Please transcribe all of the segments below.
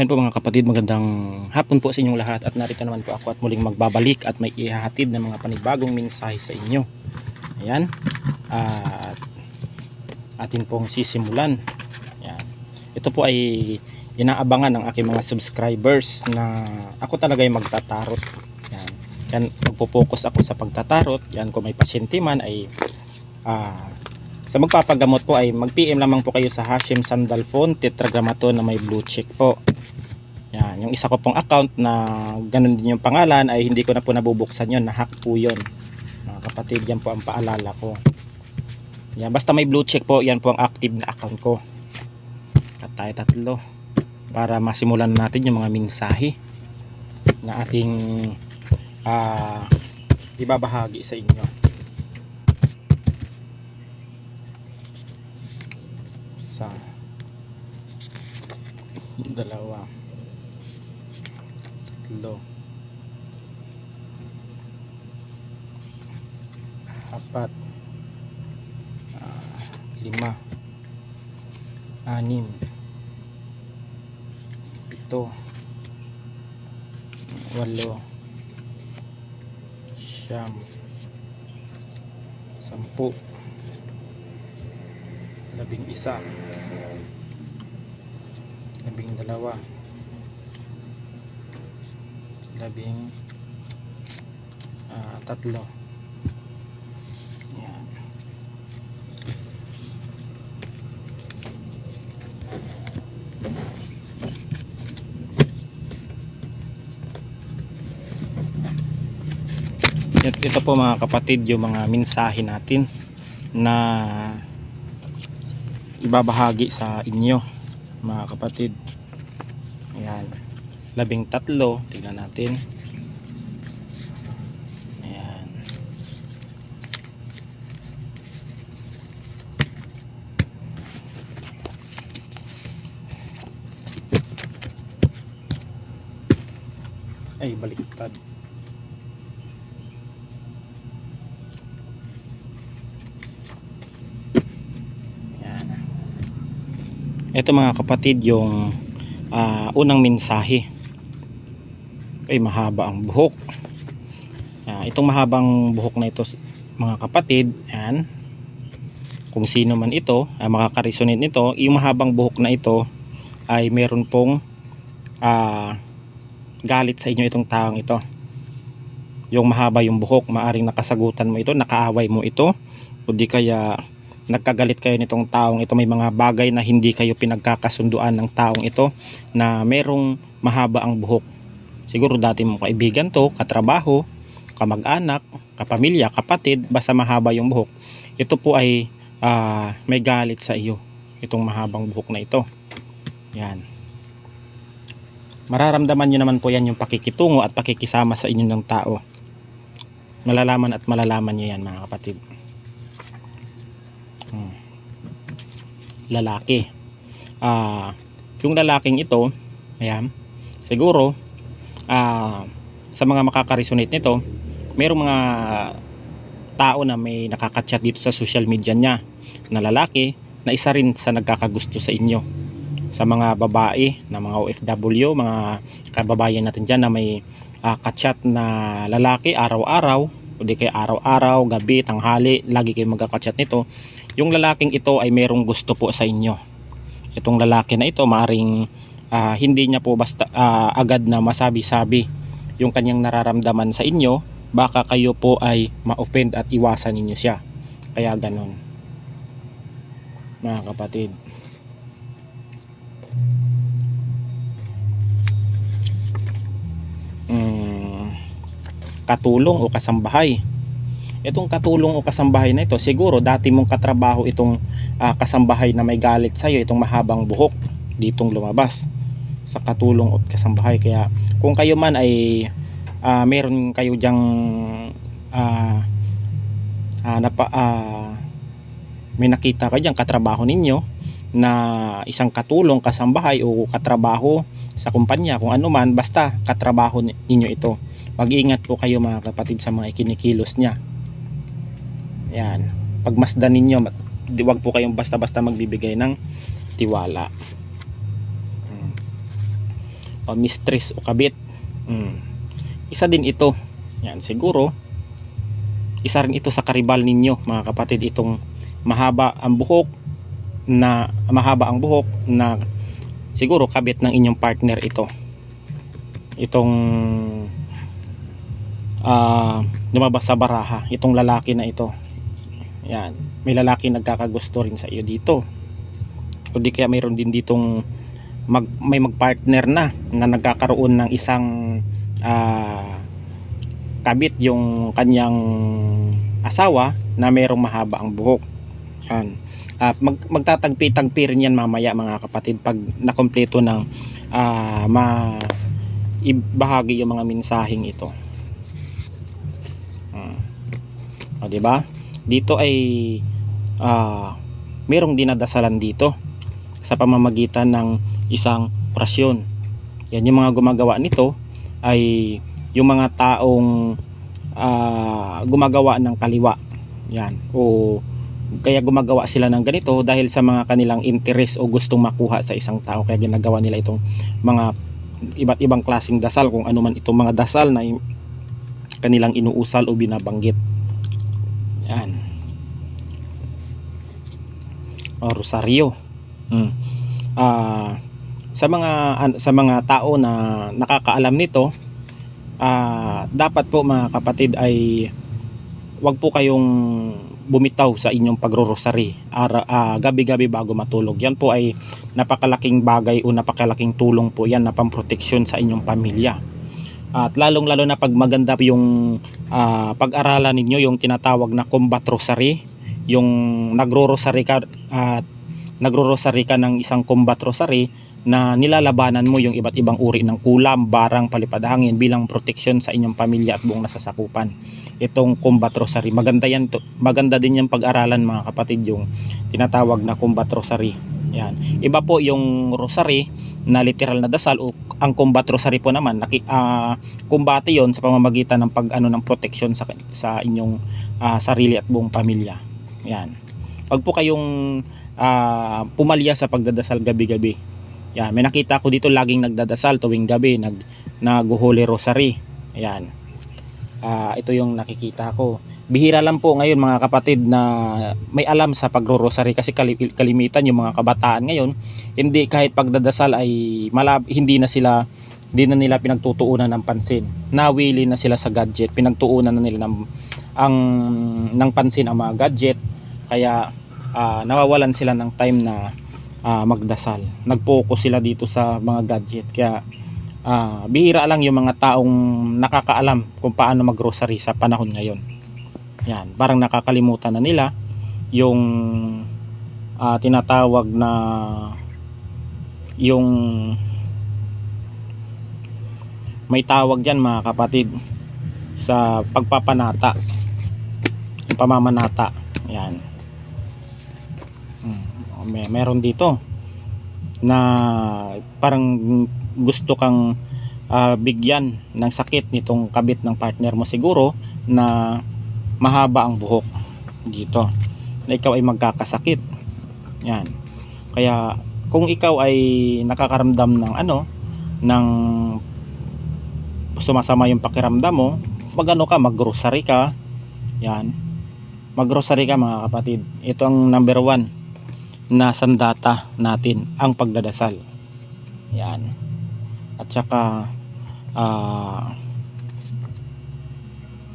Ayun po mga kapatid, magandang hapon po sa inyong lahat at narito naman po ako at muling magbabalik at may ihahatid ng mga panibagong mensahe sa inyo. Ayan. At atin pong sisimulan. Ayan. Ito po ay inaabangan ng aking mga subscribers na ako talaga yung magtatarot. Ayan. Yan, magpo-focus ako sa pagtatarot. Yan, kung may pasyente man ay ah, sa magpapagamot po ay mag-PM lamang po kayo sa Hashim Sandalphone Tetragrammaton na may blue check po. Yan, yung isa ko pong account na ganun din yung pangalan ay hindi ko na po nabubuksan yon, na-hack po yon. Mga kapatid, yan po ang paalala ko. Yan, basta may blue check po, yan po ang active na account ko. At tayo tatlo para masimulan natin yung mga mensahe na ating ah ibabahagi sa inyo. Isa, dalawa, tatlo, apat, ah, lima, anim, pito, walo, siyam, sampu, labing isa, labing dalawa, labing ah, tatlo. Yan. Ito po mga kapatid yung mga mensahe natin na ibabahagi sa inyo mga kapatid. Ayan. Labing tatlo. Tingnan natin. Ayan. Ay baliktad Ito mga kapatid yung ah, unang mensahe. Ay mahaba ang buhok. Ah, itong mahabang buhok na ito mga kapatid, yan. Kung sino man ito, ay makakaresonate nito, yung mahabang buhok na ito ay meron pong ah, galit sa inyo itong taong ito. Yung mahaba yung buhok, maaring nakasagutan mo ito, nakaaway mo ito, o di kaya nagkagalit kayo nitong taong ito. May mga bagay na hindi kayo pinagkakasunduan ng taong ito na merong mahaba ang buhok. Siguro dati mong kaibigan to katrabaho kamag-anak kapamilya kapatid basta mahaba yung buhok. Ito po ay ah, may galit sa iyo itong mahabang buhok na ito. Yan. Mararamdaman nyo naman po yan yung pakikitungo at pakikisama sa inyo ng tao. Malalaman at malalaman nyo yan mga kapatid lalaki. Ah yung lalaking ito ayan siguro ah sa mga makakaresonate nito merong mga tao na may nakakachat dito sa social media niya na lalaki na isa rin sa nagkakagusto sa inyo. Sa mga babae na mga OFW mga kababayan natin dyan na may ah, kachat na lalaki araw-araw o di araw-araw, gabi, tanghali lagi kayo magkakachat nito yung lalaking ito ay merong gusto po sa inyo. Itong lalaki na ito maaring ah, hindi niya po basta ah, agad na masabi-sabi yung kanyang nararamdaman sa inyo, baka kayo po ay ma-offend at iwasan ninyo siya. Kaya ganon. Mga kapatid. Mm, katulong o kasambahay itong katulong o kasambahay na ito siguro dati mong katrabaho itong ah, kasambahay na may galit sa'yo itong mahabang buhok ditong lumabas sa katulong at kasambahay. Kaya kung kayo man ay ah, meron kayo dyang ah, ah, napa, ah, may nakita kayo dyang katrabaho ninyo na isang katulong kasambahay o katrabaho sa kumpanya kung ano man basta katrabaho ninyo ito. Mag-iingat po kayo mga kapatid sa mga ikinikilos niya yan. Pagmasdan ninyo, wag po kayong basta-basta magbibigay ng tiwala. Hmm. o mistress o kabit. Mm. Isa din ito. Yan, siguro isa rin ito sa karibal ninyo mga kapatid itong mahaba ang buhok na mahaba ang buhok na siguro kabit ng inyong partner ito itong ah lumabas sa baraha itong lalaki na ito yan may lalaki nagkakagusto rin sa iyo dito o di kaya mayroon din ditong mag, may magpartner na na nagkakaroon ng isang ah kabit yung kanyang asawa na mayroong mahaba ang buhok. Yan. At mag, magtatagpi-tagpi rin yan mamaya mga kapatid pag nakompleto ng ah, ma ibahagi yung mga mensaheng ito. Hmm. O, di ba? Dito ay ah, mayroong dinadasalan dito sa pamamagitan ng isang orasyon. Yan yung mga gumagawa nito ay yung mga taong ah, gumagawa ng kaliwa. Yan. O kaya gumagawa sila ng ganito dahil sa mga kanilang interest o gustong makuha sa isang tao kaya ginagawa nila itong mga iba't ibang klasing dasal kung ano man itong mga dasal na kanilang inuusal o binabanggit. Yan. O rosaryo. Hmm. Ah, sa mga sa mga tao na nakakaalam nito, ah, dapat po mga kapatid ay wag po kayong bumitaw sa inyong pagrorosary ah, gabi-gabi bago matulog. Yan po ay napakalaking bagay o napakalaking tulong po yan na pamproteksyon sa inyong pamilya. At lalong-lalo na pag maganda yung ah, pag-aralan ninyo yung tinatawag na combat rosary, yung nagro-rosary ka at nagro-rosary ka ng isang combat rosary na nilalabanan mo yung iba't ibang uri ng kulam, barang, palipad hangin bilang proteksyon sa inyong pamilya at buong nasasakupan. Itong combat rosary, maganda yan to, maganda din yung pag-aralan mga kapatid yung tinatawag na combat rosary. Yan. Iba po yung rosary na literal na dasal o ang combat rosary po naman naki, ah, kumbate yon sa pamamagitan ng pag ano ng proteksyon sa sa inyong ah, sarili at buong pamilya. Yan. Pag po kayong ah, pumalya sa pagdadasal gabi-gabi, yan, may nakita ko dito laging nagdadasal tuwing gabi, nag nag-holy rosary. Ayan. Ah, ito yung nakikita ko. Bihira lang po ngayon mga kapatid na may alam sa pagro-rosary kasi kali- kalimitan yung mga kabataan ngayon, hindi kahit pagdadasal ay malab hindi na sila hindi na nila pinagtutuunan ng pansin. Nawili na sila sa gadget, pinagtuunan na nila ng ang ng pansin ang mga gadget kaya ah, nawawalan sila ng time na ah, magdasal. Nag-focus sila dito sa mga gadget. Kaya ah, bihira lang yung mga taong nakakaalam kung paano mag-grocery sa panahon ngayon. Yan, parang nakakalimutan na nila yung ah, tinatawag na yung may tawag dyan mga kapatid sa pagpapanata yung pamamanata. Yan. Hmm, may meron dito na parang gusto kang ah, bigyan ng sakit nitong kabit ng partner mo siguro na mahaba ang buhok dito na ikaw ay magkakasakit. Yan. Kaya kung ikaw ay nakakaramdam ng ano ng sumasama yung pakiramdam mo magano ka maggrocery ka. Yan. Maggrocery ka mga kapatid. Ito ang number one na sandata natin ang pagdadasal. Yan. At saka ah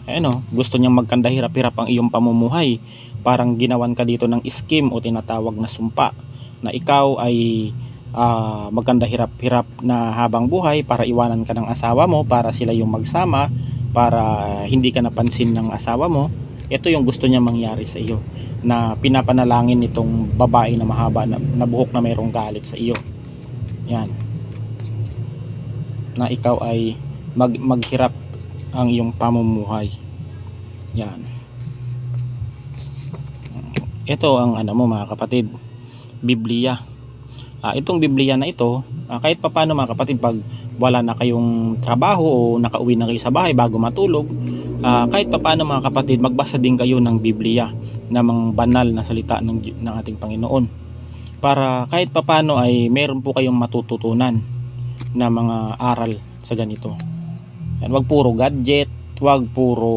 ano, gusto niyang magkanda hirap-hirap ang iyong pamumuhay. Parang ginawan ka dito ng scheme o tinatawag na sumpa na ikaw ay ah, magkanda hirap-hirap na habang buhay para iwanan ka ng asawa mo, para sila yung magsama, para hindi ka napansin ng asawa mo. Ito yung gusto niya mangyari sa iyo na pinapanalangin nitong babae na mahaba na, na buhok na mayroong galit sa iyo. Yan. Na ikaw ay mag, maghirap ang iyong pamumuhay. Yan. Ito ang ano mo mga kapatid, Biblia. Ah, itong Biblia na ito, ah, kahit papaano mga kapatid pag wala na kayong trabaho o nakauwi na kayo sa bahay bago matulog, ah, kahit papaano mga kapatid, magbasa din kayo ng Biblia na mga banal na salita ng, ng ating Panginoon para kahit papaano ay meron po kayong matututunan na mga aral sa ganito. Yan, wag puro gadget, wag puro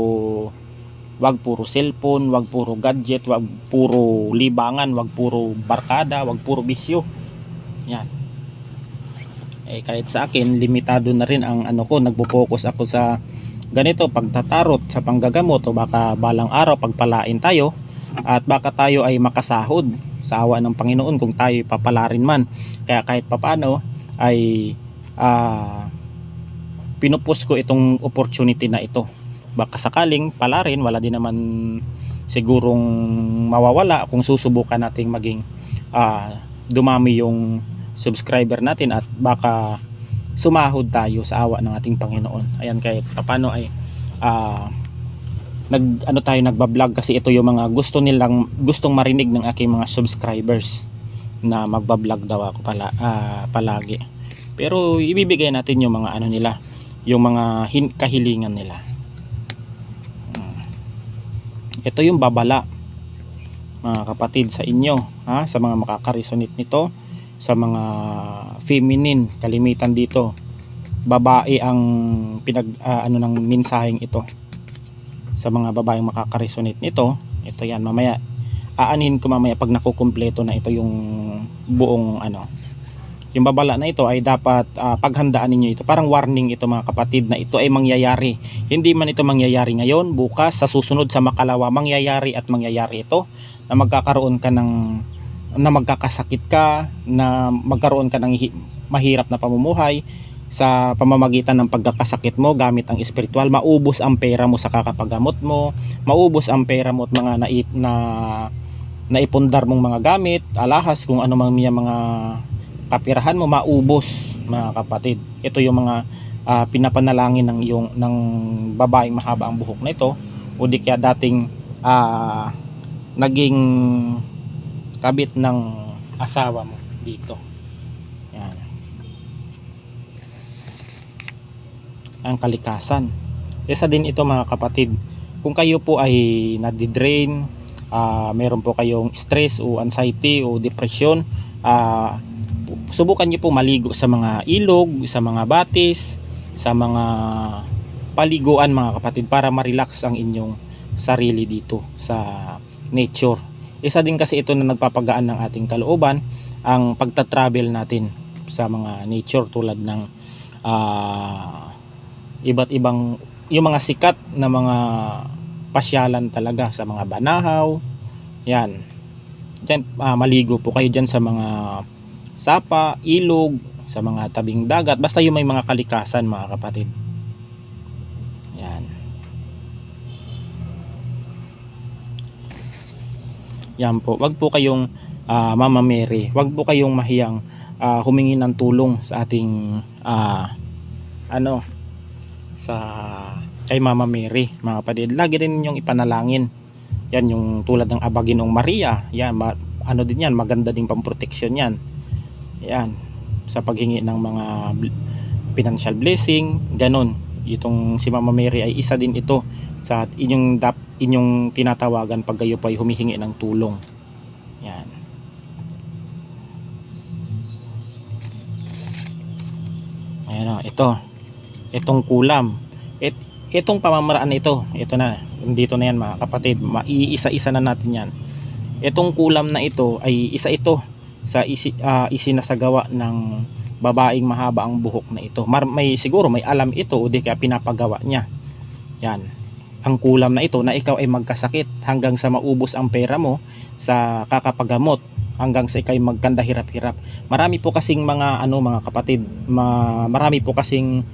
wag puro cellphone, wag puro gadget, wag puro libangan, wag puro barkada, wag puro bisyo. Yan. Eh kahit sa akin, limitado na rin ang ano ko, nagpo-focus ako sa ganito, pagtatarot, sa panggagamot o baka balang araw pagpalain tayo at baka tayo ay makasahod sa awa ng Panginoon kung tayo papalarin man. Kaya kahit papano ay ah pinupus ko itong opportunity na ito. Baka sakaling palarin, wala din naman sigurong mawawala kung susubukan nating maging ah, dumami yung subscriber natin at baka sumahod tayo sa awa ng ating Panginoon. Ayan kahit paano ay ah, nag ano tayo nagba-vlog kasi ito yung mga gusto nilang gustong marinig ng aking mga subscribers na magba-vlog daw ako pala ah, palagi. Pero ibibigay natin yung mga ano nila, yung mga hin- kahilingan nila. Mm. Ito yung babala mga kapatid sa inyo ha sa mga makakaresonate nito sa mga feminine kalimitan dito. Babae ang pinag ah, ano ng mensaheng ito. Sa mga babaeng makakaresonate nito ito yan mamaya aanin ko mamaya pag nakukumpleto na ito yung buong ano yung babala na ito ay dapat ah, paghandaan ninyo ito. Parang warning ito mga kapatid na ito ay mangyayari. Hindi man ito mangyayari ngayon bukas sa susunod sa makalawa mangyayari at mangyayari ito na magkakaroon ka ng na magkakasakit ka na magkaroon ka ng hi- mahirap na pamumuhay sa pamamagitan ng pagkakasakit mo gamit ang espiritual maubos ang pera mo sa kakapagamot mo maubos ang pera mo at mga naip na naipundar mong mga gamit alahas kung ano man mga mga kapirahan mo maubos mga kapatid. Ito yung mga ah, pinapanalangin ng yung ng babaeng mahaba ang buhok na ito. O di kaya dating ah, naging kabit ng asawa mo dito. Yan. Ang kalikasan. Isa din ito mga kapatid. Kung kayo po ay nadidrain ah meron po kayong stress o anxiety o depression ah subukan niyo po maligo sa mga ilog sa mga batis sa mga paliguan mga kapatid para ma-relax ang inyong sarili dito sa nature isa din kasi ito na nagpapagaan ng ating kalooban ang pagta-travel natin sa mga nature tulad ng ah, iba't ibang yung mga sikat na mga pasyalan talaga sa mga banahaw. Yan. Diyan, ah, maligo po kayo dyan sa mga sapa, ilog, sa mga tabing dagat. Basta yung may mga kalikasan mga kapatid yan po. Wag po kayong ah, Mama Mary. Wag po kayong mahiyang ah, humingi ng tulong sa ating ah, ano sa kay Mama Mary mga kapatid. Lagi rin ninyong ipanalangin. Yan yung tulad ng Abaginong Maria. Yan ma- ano din yan maganda din pamproteksyon yan. Yan. Sa paghingi ng mga financial blessing ganon itong si Mama Mary ay isa din ito sa inyong dap, inyong tinatawagan pag kayo po ay humihingi ng tulong. Yan. Ayan o ito. Itong kulam. It, itong pamamaraan ito ito na dito na yan mga kapatid. Maiisa-isa na natin yan. Itong kulam na ito ay isa ito sa isi, ah, isinasagawa ng babaeng mahaba ang buhok na ito. Mar, may siguro may alam ito o di kaya pinapagawa niya. Yan. Ang kulam na ito na ikaw ay magkasakit hanggang sa maubos ang pera mo sa kakapagamot hanggang sa ikaw ay magkanda hirap-hirap. Marami po kasing mga ano mga kapatid ma, marami po kasing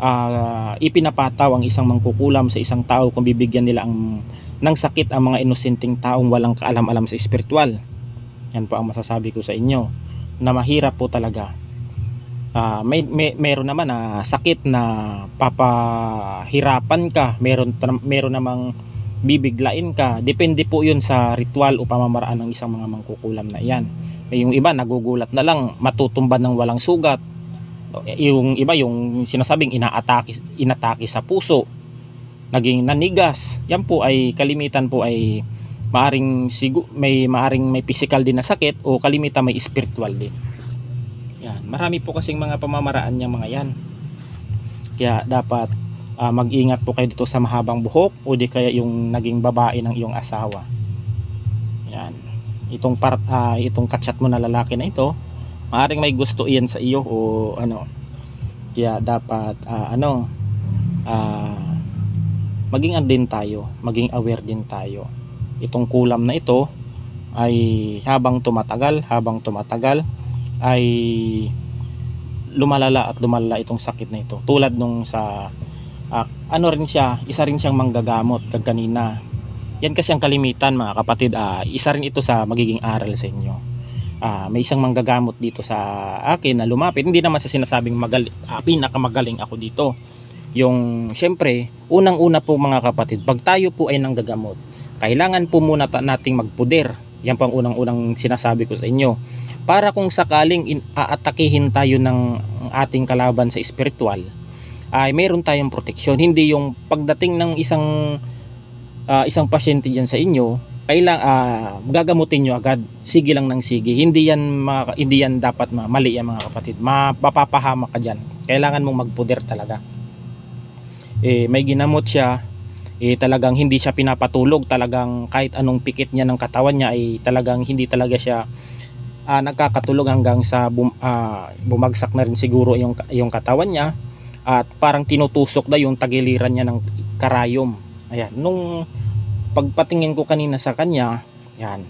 ah, ipinapataw ang isang mangkukulam sa isang tao kung bibigyan nila ang ng sakit ang mga inosenteng taong walang kaalam-alam sa espiritual yan po ang masasabi ko sa inyo na mahirap po talaga. Ah, may, may meron naman na sakit na papahirapan ka meron meron namang bibiglain ka. Depende po yun sa ritual o pamamaraan ng isang mga mangkukulam na yan. May yung iba nagugulat na lang matutumba ng walang sugat. Eh, yung iba yung sinasabing inaatake inatake sa puso naging nanigas. Yan po ay kalimitan po ay maaring sigu may maaring may physical din na sakit o kalimitan may spiritual din Yan, marami po kasing mga pamamaraan niyang mga yan. Kaya dapat ah, mag-ingat po kayo dito sa mahabang buhok o di kaya yung naging babae ng iyong asawa. Yan. Itong part ah, itong kachat mo na lalaki na ito, maaring may gusto iyan sa iyo o ano. Kaya dapat ah, ano ah, maging din tayo, maging aware din tayo. Itong kulam na ito ay habang tumatagal, habang tumatagal ay lumalala at lumalala itong sakit na ito. Tulad nung sa ah, ano rin siya, isa rin siyang manggagamot kag kanina. Yan kasi ang kalimitan mga kapatid, ah, isa rin ito sa magiging aral sa inyo. Ah, may isang manggagamot dito sa akin na lumapit. Hindi naman sa sinasabing magal ah, pinakamagaling ako dito. Yung syempre, unang-una po mga kapatid, pag tayo po ay nanggagamot, kailangan po muna nating magpuder. Yan po ang unang-unang sinasabi ko sa inyo. Para kung sakaling in- aatakihin tayo ng ating kalaban sa spiritual, ay meron tayong proteksyon. Hindi yung pagdating ng isang ah, isang pasyente diyan sa inyo, kailang ah, gagamutin nyo agad. Sige lang ng sige. Hindi yan mga, hindi yan dapat ma- mali yan mga kapatid. Mapapahamak ka diyan. Kailangan mong magpuder talaga. Eh may ginamot siya eh talagang hindi siya pinapatulog talagang kahit anong pikit niya ng katawan niya ay talagang hindi talaga siya ah, nagkakatulog hanggang sa bum, ah, bumagsak na rin siguro yung yung katawan niya at parang tinutusok na yung tagiliran niya ng karayom. Ayan, nung pagpatingin ko kanina sa kanya, yan.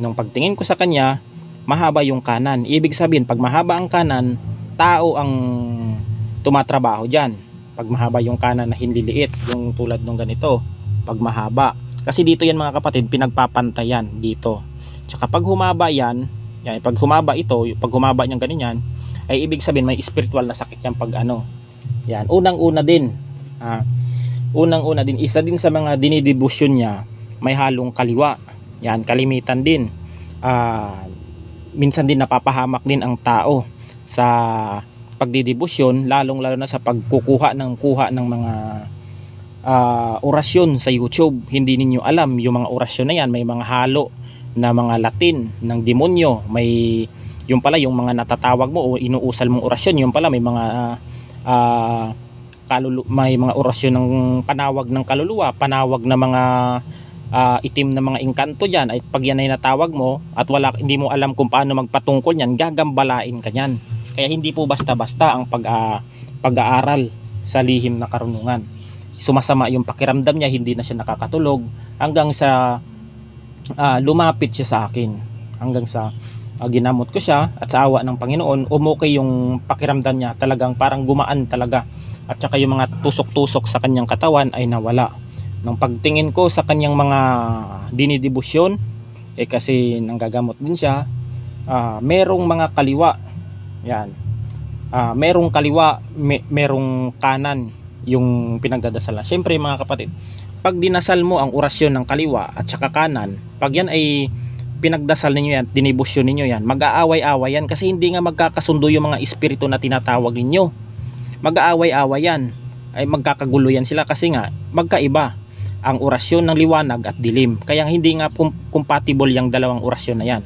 Nung pagtingin ko sa kanya, mahaba yung kanan. Ibig sabihin, pag mahaba ang kanan, tao ang tumatrabaho diyan. Pag mahaba yung kanan na hinliliit, yung tulad nung ganito, pag mahaba. Kasi dito yan mga kapatid, pinagpapantayan dito. Tsaka pag humaba yan, yan, pag humaba ito, pag humaba niyang ganyan, ay ibig sabihin may spiritual na sakit yan pag ano. Yan, unang-una din. Ah, unang-una din, isa din sa mga dinidibusyon niya, may halong kaliwa. Yan, kalimitan din. Ah, minsan din napapahamak din ang tao sa pagdidibusyon, lalong-lalo na sa pagkukuha ng kuha ng mga ah, orasyon sa YouTube. Hindi ninyo alam yung mga orasyon na yan, may mga halo na mga Latin ng demonyo, may yung pala yung mga natatawag mo o inuusal mong orasyon, yung pala may mga ah, kalulu may mga orasyon ng panawag ng kaluluwa, panawag na mga ah, itim na mga engkanto diyan ay pag yan ay natawag mo at wala hindi mo alam kung paano magpatungkol niyan, gagambalain ka niyan. Kaya hindi po basta-basta ang pag pag-aaral sa lihim na karunungan. Sumasama yung pakiramdam niya, hindi na siya nakakatulog hanggang sa ah, lumapit siya sa akin. Hanggang sa ah, ginamot ko siya at sa awa ng Panginoon, umukay yung pakiramdam niya. Talagang parang gumaan talaga. At saka yung mga tusok-tusok sa kanyang katawan ay nawala. Nung pagtingin ko sa kanyang mga dinidibusyon, eh kasi nanggagamot din siya, ah, merong mga kaliwa. Yan. Ah, merong kaliwa, me- merong kanan yung pinagdadasalan. Siyempre mga kapatid, pag dinasal mo ang orasyon ng kaliwa at saka kanan, pag yan ay pinagdasal ninyo yan, dinibusyon ninyo yan, mag-aaway-away yan kasi hindi nga magkakasundo yung mga espiritu na tinatawag ninyo. Mag-aaway-away yan. Ay magkakagulo yan sila kasi nga magkaiba ang orasyon ng liwanag at dilim. Kaya hindi nga compatible yung dalawang orasyon na yan.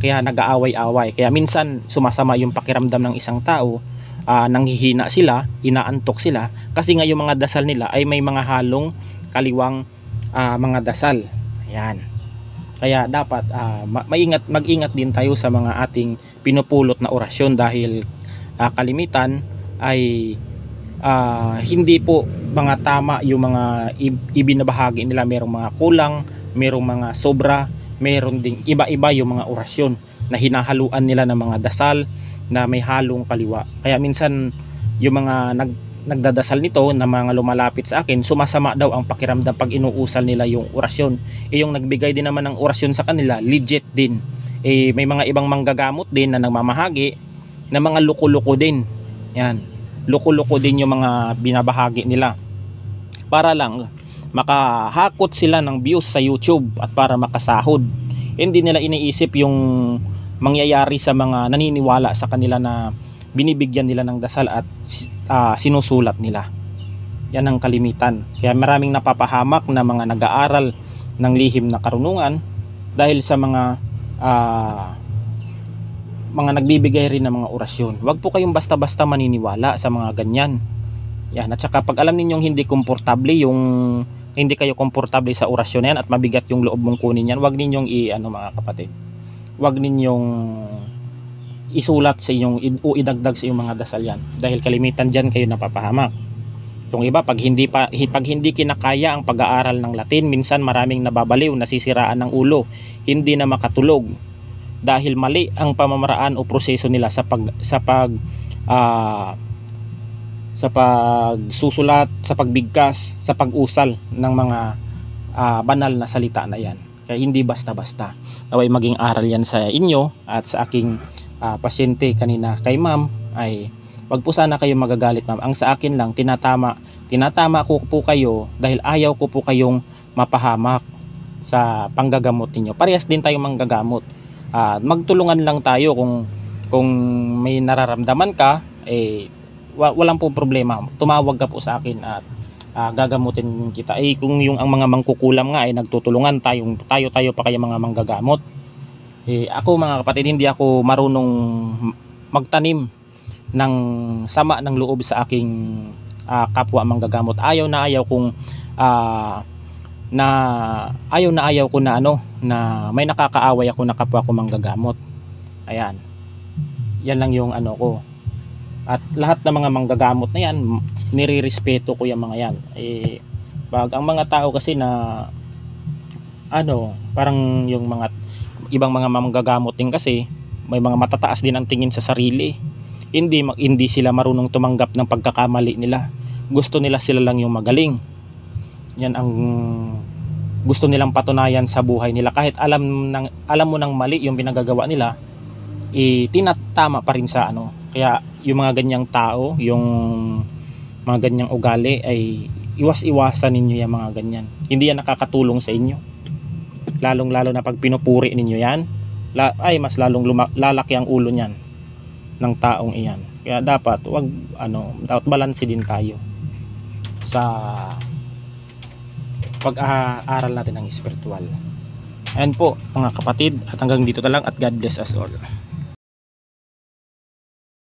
Kaya nag-aaway-away. Kaya minsan sumasama yung pakiramdam ng isang tao, ah, nanghihina sila, inaantok sila kasi nga yung mga dasal nila ay may mga halong kaliwang ah, mga dasal. Ayan. Kaya dapat ma- maingat mag-ingat din tayo sa mga ating pinupulot na orasyon dahil ah, kalimitan ay ah, hindi po mga tama yung mga ibinabahagi nila merong mga kulang, merong mga sobra, meron ding iba-iba yung mga orasyon na hinahaluan nila ng mga dasal na may halong kaliwa. Kaya minsan yung mga nag nagdadasal nito na mga lumalapit sa akin, sumasama daw ang pakiramdam pag inuusal nila yung orasyon. Eh yung nagbigay din naman ng orasyon sa kanila, legit din. Eh may mga ibang manggagamot din na nagmamahagi na mga luko-luko din. Yan. Luko-luko din yung mga binabahagi nila. Para lang makahakot sila ng views sa YouTube at para makasahod. Hindi nila iniisip yung mangyayari sa mga naniniwala sa kanila na binibigyan nila ng dasal at ah, sinusulat nila. Yan ang kalimitan. Kaya maraming napapahamak na mga nag-aaral ng lihim na karunungan dahil sa mga ah, mga nagbibigay rin ng mga orasyon. Huwag po kayong basta-basta maniniwala sa mga ganyan. Yan, at saka pag alam ninyong hindi komportable yung hindi kayo komportable sa orasyon na yan at mabigat yung loob mong kunin yan, huwag ninyong i ano mga kapatid. Huwag ninyong isulat sa inyong o idagdag sa inyong mga dasal yan dahil kalimitan diyan kayo napapahamak. Yung iba pag hindi pa pag hindi kinakaya ang pag-aaral ng Latin, minsan maraming nababaliw, nasisiraan ng ulo, hindi na makatulog dahil mali ang pamamaraan o proseso nila sa pag sa pag ah, sa pagsusulat, sa pagbigkas, sa pag-usal ng mga ah, banal na salita na yan. Kaya hindi basta-basta. Naway maging aral yan sa inyo at sa aking ah, pasyente kanina kay ma'am ay wag po sana kayo magagalit ma'am. Ang sa akin lang tinatama, tinatama ko po kayo dahil ayaw ko po kayong mapahamak sa panggagamot ninyo. Parehas din tayong manggagamot. Ah, magtulungan lang tayo kung kung may nararamdaman ka eh wa- walang po problema. Tumawag ka po sa akin at ah, gagamutin kita. Eh kung yung ang mga mangkukulam nga ay nagtutulungan tayong tayo tayo pa kaya mga manggagamot. Eh ako mga kapatid hindi ako marunong magtanim ng sama ng loob sa aking ah, kapwa manggagamot. Ayaw na ayaw kung ah, na ayaw na ayaw ko na ano na may nakakaaway ako na kapwa ko manggagamot. Ayan. Yan lang yung ano ko. At lahat ng mga manggagamot na yan, nirirespeto ko yung mga yan. Eh, pag ang mga tao kasi na ano, parang yung mga ibang mga manggagamot din kasi may mga matataas din ang tingin sa sarili. Hindi hindi sila marunong tumanggap ng pagkakamali nila. Gusto nila sila lang yung magaling. Yan ang gusto nilang patunayan sa buhay nila kahit alam ng alam mo nang mali yung pinagagawa nila eh, tinatama pa rin sa ano kaya yung mga ganyang tao yung mga ganyang ugali ay iwas-iwasan ninyo yung mga ganyan hindi yan nakakatulong sa inyo lalong lalo na pag pinupuri ninyo yan la, ay mas lalong luma, lalaki ang ulo niyan ng taong iyan kaya dapat wag ano dapat balanse din tayo sa pag-aaral natin ng spiritual. Ayan po mga kapatid at hanggang dito na lang at God bless us all.